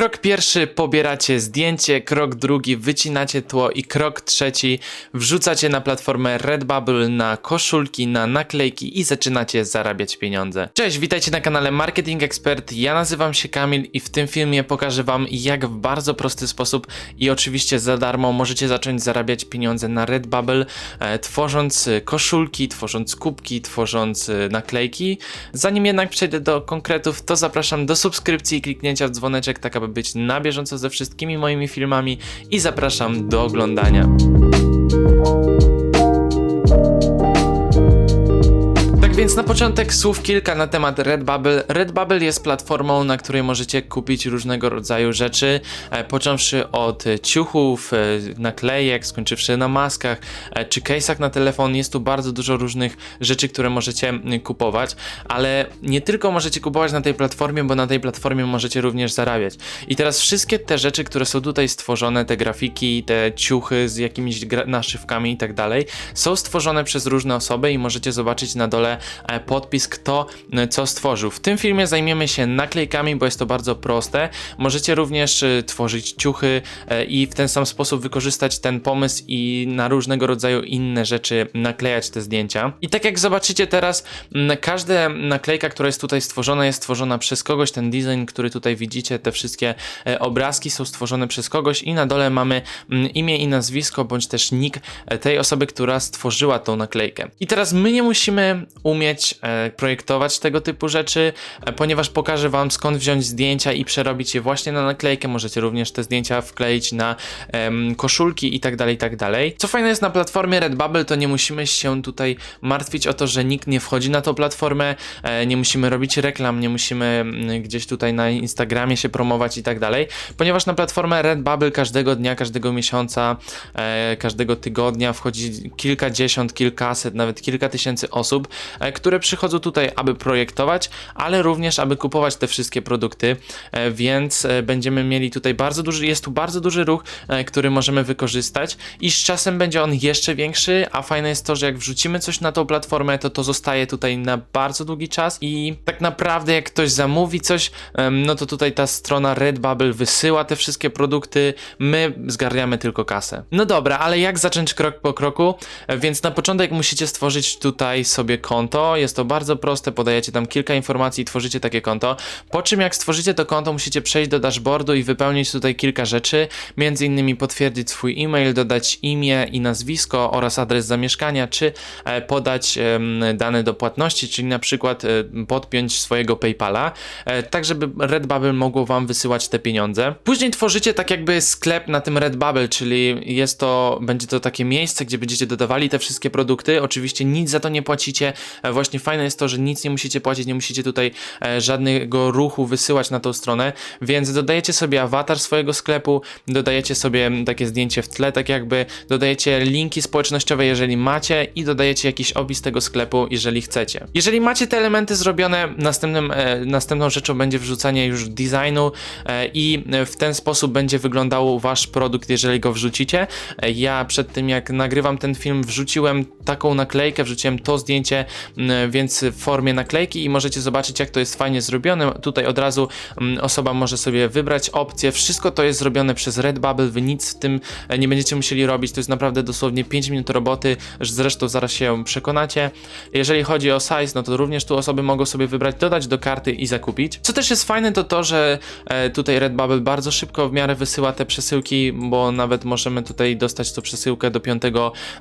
Krok pierwszy pobieracie zdjęcie, krok drugi wycinacie tło i krok trzeci wrzucacie na platformę Redbubble na koszulki, na naklejki i zaczynacie zarabiać pieniądze. Cześć, witajcie na kanale Marketing Expert. Ja nazywam się Kamil i w tym filmie pokażę wam jak w bardzo prosty sposób i oczywiście za darmo możecie zacząć zarabiać pieniądze na Redbubble, e, tworząc koszulki, tworząc kubki, tworząc e, naklejki. Zanim jednak przejdę do konkretów, to zapraszam do subskrypcji i kliknięcia w dzwoneczek, tak aby być na bieżąco ze wszystkimi moimi filmami i zapraszam do oglądania. Na początek słów kilka na temat Redbubble. Redbubble jest platformą, na której możecie kupić różnego rodzaju rzeczy, e, począwszy od e, ciuchów, e, naklejek, skończywszy na maskach czy case'ach na telefon. Jest tu bardzo dużo różnych rzeczy, które możecie kupować, ale nie tylko możecie kupować na tej platformie, bo na tej platformie możecie również zarabiać. I teraz wszystkie te rzeczy, które są tutaj stworzone, te grafiki, te ciuchy z jakimiś naszywkami i tak dalej, są stworzone przez różne osoby i możecie zobaczyć na dole podpis, kto e, co stworzył. W tym filmie zajmiemy się naklejkami, bo jest to bardzo proste. Możecie również e, tworzyć ciuchy e, i w ten sam sposób wykorzystać ten pomysł i na różnego rodzaju inne rzeczy naklejać te zdjęcia. I tak jak zobaczycie teraz, każda naklejka, która jest tutaj stworzona, jest stworzona przez kogoś. Ten design, który tutaj widzicie, te wszystkie e, obrazki są stworzone przez kogoś i na dole mamy imię i nazwisko, bądź też nick e, tej osoby, która stworzyła tą naklejkę. I teraz my nie musimy umieć e, projektować tego typu rzeczy, e, ponieważ pokażę wam skąd wziąć zdjęcia i przerobić je właśnie na naklejkę. Możecie również te zdjęcia wkleić na koszulki i tak dalej, i tak dalej. Co fajne jest na platformie Redbubble, to nie musimy się tutaj martwić o to, że nikt nie wchodzi na tą platformę, e, nie musimy robić reklam, nie musimy mm, gdzieś tutaj na Instagramie się promować i tak dalej, ponieważ na platformę Redbubble każdego dnia, każdego miesiąca, każdego tygodnia wchodzi kilkadziesiąt, kilkaset, nawet kilka tysięcy osób, które przychodzą tutaj, aby projektować, ale również, aby kupować te wszystkie produkty, e, więc e, będziemy mieli tutaj bardzo duży, jest tu bardzo duży ruch, e, który możemy wykorzystać i z czasem będzie on jeszcze większy, a fajne jest to, że jak wrzucimy coś na tą platformę, to to zostaje tutaj na bardzo długi czas i tak naprawdę jak ktoś zamówi coś, no to tutaj ta strona Redbubble wysyła te wszystkie produkty, my zgarniamy tylko kasę. No dobra, ale jak zacząć krok po kroku? Więc na początek musicie stworzyć tutaj sobie konto, jest to bardzo proste, podajecie tam kilka informacji i tworzycie takie konto, po czym jak stworzycie to konto, musicie przejść do dashboardu i wypełnić tutaj kilka rzeczy, między innymi potwierdzić swój e-mail, dodać imię i nazwisko oraz adres zamieszkania, czy e, podać dane do płatności, czyli na przykład e, podpiąć swojego PayPala, e, tak żeby Redbubble mogło wam wysyłać te pieniądze. Później tworzycie tak jakby sklep na tym Redbubble, czyli jest to, będzie to takie miejsce, gdzie będziecie dodawali te wszystkie produkty. Oczywiście nic za to nie płacicie. Właśnie fajne jest to, że nic nie musicie płacić, nie musicie tutaj e, żadnego ruchu wysyłać na tą stronę, więc dodajecie sobie awatar swojego sklepu, dodajecie sobie takie zdjęcie w tle, tak jakby dodajecie linki społecznościowe, jeżeli macie i dodajecie jakiś opis tego sklepu, jeżeli chcecie. Jeżeli macie te elementy zrobione, następnym, e, następną rzeczą będzie wrzucanie już designu e, i w ten sposób będzie wyglądał wasz produkt, jeżeli go wrzucicie. Ja przed tym jak nagrywam ten film wrzuciłem taką naklejkę, wrzuciłem to zdjęcie, m, więc w formie naklejki i możecie zobaczyć jak to jest fajnie zrobione. Tutaj od razu m, osoba może sobie wybrać opcję. Wszystko to jest zrobione przez Redbubble, wy nic w tym e, nie będziecie musieli robić. To jest naprawdę dosłownie 5 minut roboty, zresztą zaraz się przekonacie. Jeżeli chodzi o size, no to również tu osoby mogą sobie wybrać, dodać do karty i zakupić. Co też jest fajne, to to, że e, tutaj Redbubble bardzo szybko w miarę wysyła te przesyłki, bo nawet możemy tutaj dostać tą przesyłkę do 5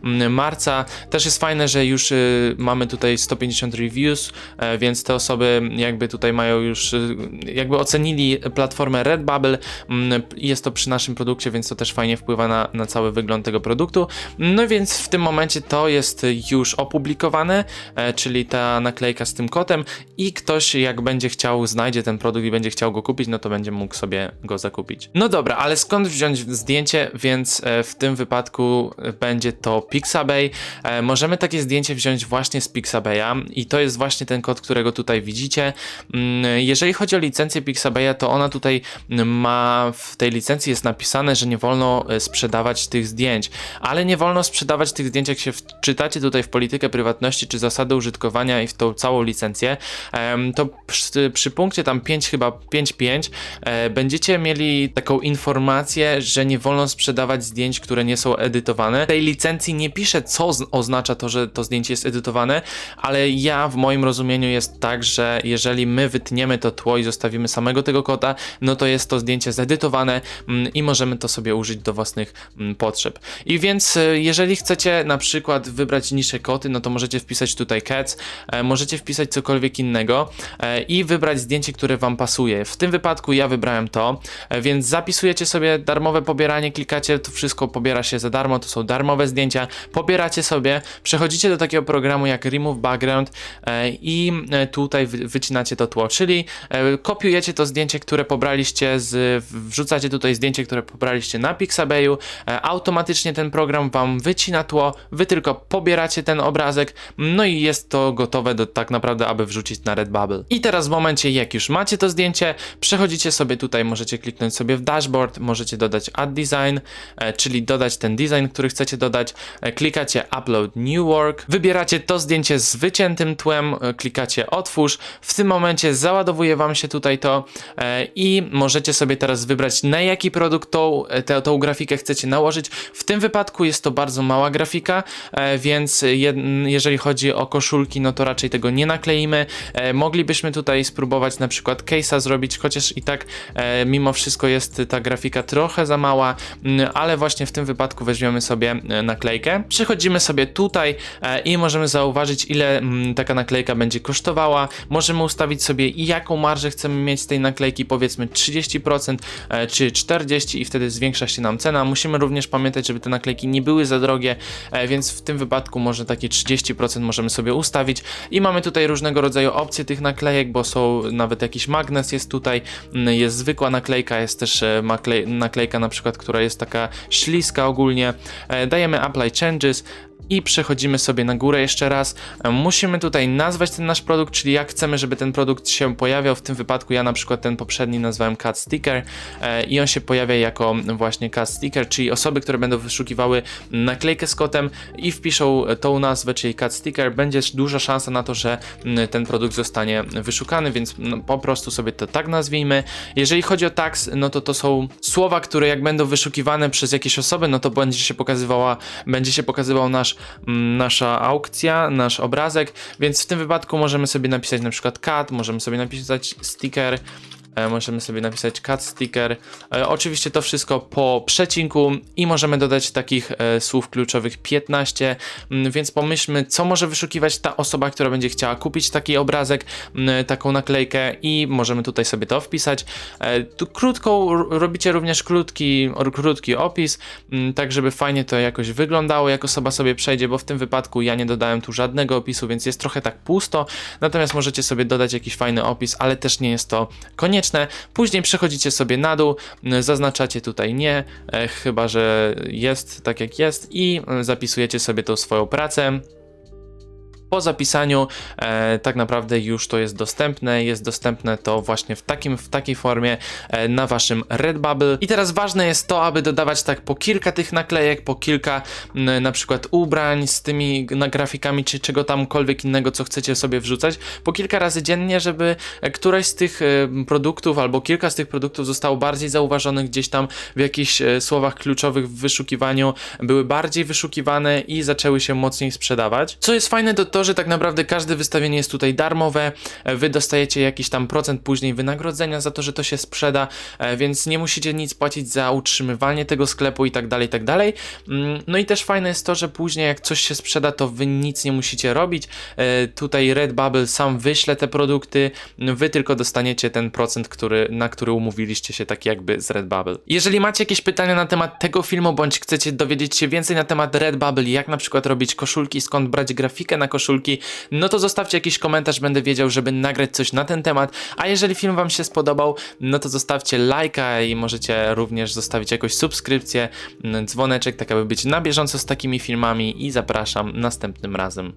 mm, marca. Też jest fajne, że już y, mamy tutaj 150 reviews, e, więc te osoby jakby tutaj mają już, y, jakby ocenili platformę Redbubble. Mm, Jest to przy naszym produkcie, więc to też fajnie wpływa na, na cały wygląd tego produktu. No więc w tym momencie to jest już opublikowane, e, czyli ta naklejka z tym kotem i ktoś jak będzie chciał, znajdzie ten produkt i będzie chciał go kupić, no to będzie mógł sobie go zakupić. No dobra, ale skąd wziąć zdjęcie, więc e, w tym wypadku będzie to Pixabay. E, Możemy takie zdjęcie wziąć właśnie z Pixabay. I to jest właśnie ten kod, którego tutaj widzicie. Mm, Jeżeli chodzi o licencję Pixabeya, to ona tutaj ma w tej licencji jest napisane, że nie wolno e, sprzedawać tych zdjęć, ale nie wolno sprzedawać tych zdjęć, jak się wczytacie tutaj w politykę prywatności czy zasady użytkowania i w tą całą licencję, to przy, przy punkcie tam 5 chyba 5.5 e, będziecie mieli taką informację, że nie wolno sprzedawać zdjęć, które nie są edytowane. W tej licencji nie pisze, co oznacza to, że to zdjęcie jest edytowane, ale ja w moim rozumieniu jest tak, że jeżeli my wytniemy to tło i zostawimy samego tego kota, no to jest to zdjęcie zedytowane mm, i możemy to sobie użyć do własnych mm, potrzeb. I więc e, jeżeli chcecie na przykład wybrać niszę koty, no to możecie wpisać tutaj cats, e, możecie wpisać cokolwiek innego e, i wybrać zdjęcie, które wam pasuje. W tym wypadku ja wybrałem to, e, więc zapisujecie sobie darmowe pobieranie, klikacie, to wszystko pobiera się za darmo, to są darmowe zdjęcia, pobieracie sobie, przechodzicie do takiego programu jak Remove Background e, i e, tutaj wy- wycinacie to tło, czyli e, kopiujecie to zdjęcie, które pobraliście z, wrzucacie tutaj zdjęcie, które pobraliście na Pixabeyu, e, automatycznie ten program wam wycina tło, wy tylko pobieracie ten obrazek, no i jest to gotowe do tak naprawdę, aby wrzucić na Redbubble. I teraz w momencie, jak już macie to zdjęcie, przechodzicie sobie tutaj, możecie kliknąć sobie w dashboard, możecie dodać add design, czyli dodać ten design, który chcecie dodać, klikacie upload new work, wybieracie to zdjęcie z wyciętym tłem, e, klikacie otwórz, w tym momencie załadowuje wam się tutaj to e, i możecie sobie teraz wybrać na jaki produkt tą, e, tę, tą grafikę chcecie nałożyć. W tym wypadku jest to bardzo mała grafika, więc jed, jeżeli chodzi o koszulki, no to raczej tego nie nakleimy. Moglibyśmy tutaj spróbować na przykład case'a zrobić, chociaż i tak mimo wszystko jest ta grafika trochę za mała, ale właśnie w tym wypadku weźmiemy sobie naklejkę. Przechodzimy sobie tutaj i możemy zauważyć ile mm, taka naklejka będzie kosztowała. Możemy ustawić sobie jaką marżę chcemy mieć z tej naklejki, powiedzmy 30% e, czy 40% i wtedy zwiększa się nam cena. Musimy również pamiętać, żeby te naklejki nie były za drogie, e, więc w tym wypadku może takie 30% możemy sobie ustawić i mamy tutaj różnego rodzaju opcje tych naklejek, bo są nawet jakiś magnes jest tutaj, mm, jest zwykła naklejka, jest też e, naklejka na przykład, która jest taka śliska ogólnie. Dajemy apply changes, i przechodzimy sobie na górę jeszcze raz. Musimy tutaj nazwać ten nasz produkt, czyli jak chcemy, żeby ten produkt się pojawiał. W tym wypadku ja na przykład ten poprzedni nazwałem cut sticker e, i on się pojawia jako właśnie cut sticker, czyli osoby, które będą wyszukiwały naklejkę z kotem i wpiszą tą nazwę, czyli cut sticker, będzie duża szansa na to, że ten produkt zostanie wyszukany, więc no, po prostu sobie to tak nazwijmy. Jeżeli chodzi o tags, no to to są słowa, które jak będą wyszukiwane przez jakieś osoby, no to będzie się pokazywała, będzie się pokazywał nasz, mm, nasza aukcja, nasz obrazek, więc w tym wypadku możemy sobie napisać na przykład cut, możemy sobie napisać sticker, Możemy sobie napisać cut sticker. E, Oczywiście to wszystko po przecinku i możemy dodać takich e, słów kluczowych 15, mm, więc pomyślmy, co może wyszukiwać ta osoba, która będzie chciała kupić taki obrazek, mm, taką naklejkę i możemy tutaj sobie to wpisać. E, Tu krótką, robicie również krótki, krótki opis, mm, tak żeby fajnie to jakoś wyglądało, jak osoba sobie przejdzie, bo w tym wypadku ja nie dodałem tu żadnego opisu, więc jest trochę tak pusto, natomiast możecie sobie dodać jakiś fajny opis, ale też nie jest to konieczne. Później przechodzicie sobie na dół, m, zaznaczacie tutaj nie, e, chyba że jest tak jak jest i e, zapisujecie sobie tą swoją pracę. Po zapisaniu e, tak naprawdę już to jest dostępne, jest dostępne to właśnie w, takim, w takiej formie e, na waszym Redbubble. I teraz ważne jest to, aby dodawać tak po kilka tych naklejek, po kilka m, na przykład ubrań z tymi na grafikami, czy czego tamkolwiek innego, co chcecie sobie wrzucać, po kilka razy dziennie, żeby e, któreś z tych e, produktów albo kilka z tych produktów zostało bardziej zauważonych gdzieś tam w jakichś e, słowach kluczowych w wyszukiwaniu, były bardziej wyszukiwane i zaczęły się mocniej sprzedawać. Co jest fajne, to to, że tak naprawdę każde wystawienie jest tutaj darmowe, e, wy dostajecie jakiś tam procent później wynagrodzenia za to, że to się sprzeda, e, więc nie musicie nic płacić za utrzymywanie tego sklepu i tak dalej, i tak dalej. Mm, No i też fajne jest to, że później jak coś się sprzeda, to wy nic nie musicie robić. E, Tutaj Redbubble sam wyśle te produkty, wy tylko dostaniecie ten procent, który, na który umówiliście się tak jakby z Redbubble. Jeżeli macie jakieś pytania na temat tego filmu, bądź chcecie dowiedzieć się więcej na temat Redbubble, jak na przykład robić koszulki, skąd brać grafikę na koszulki, no to zostawcie jakiś komentarz, będę wiedział, żeby nagrać coś na ten temat. A jeżeli film wam się spodobał, no to zostawcie lajka i możecie również zostawić jakąś subskrypcję, dzwoneczek, tak aby być na bieżąco z takimi filmami i zapraszam następnym razem.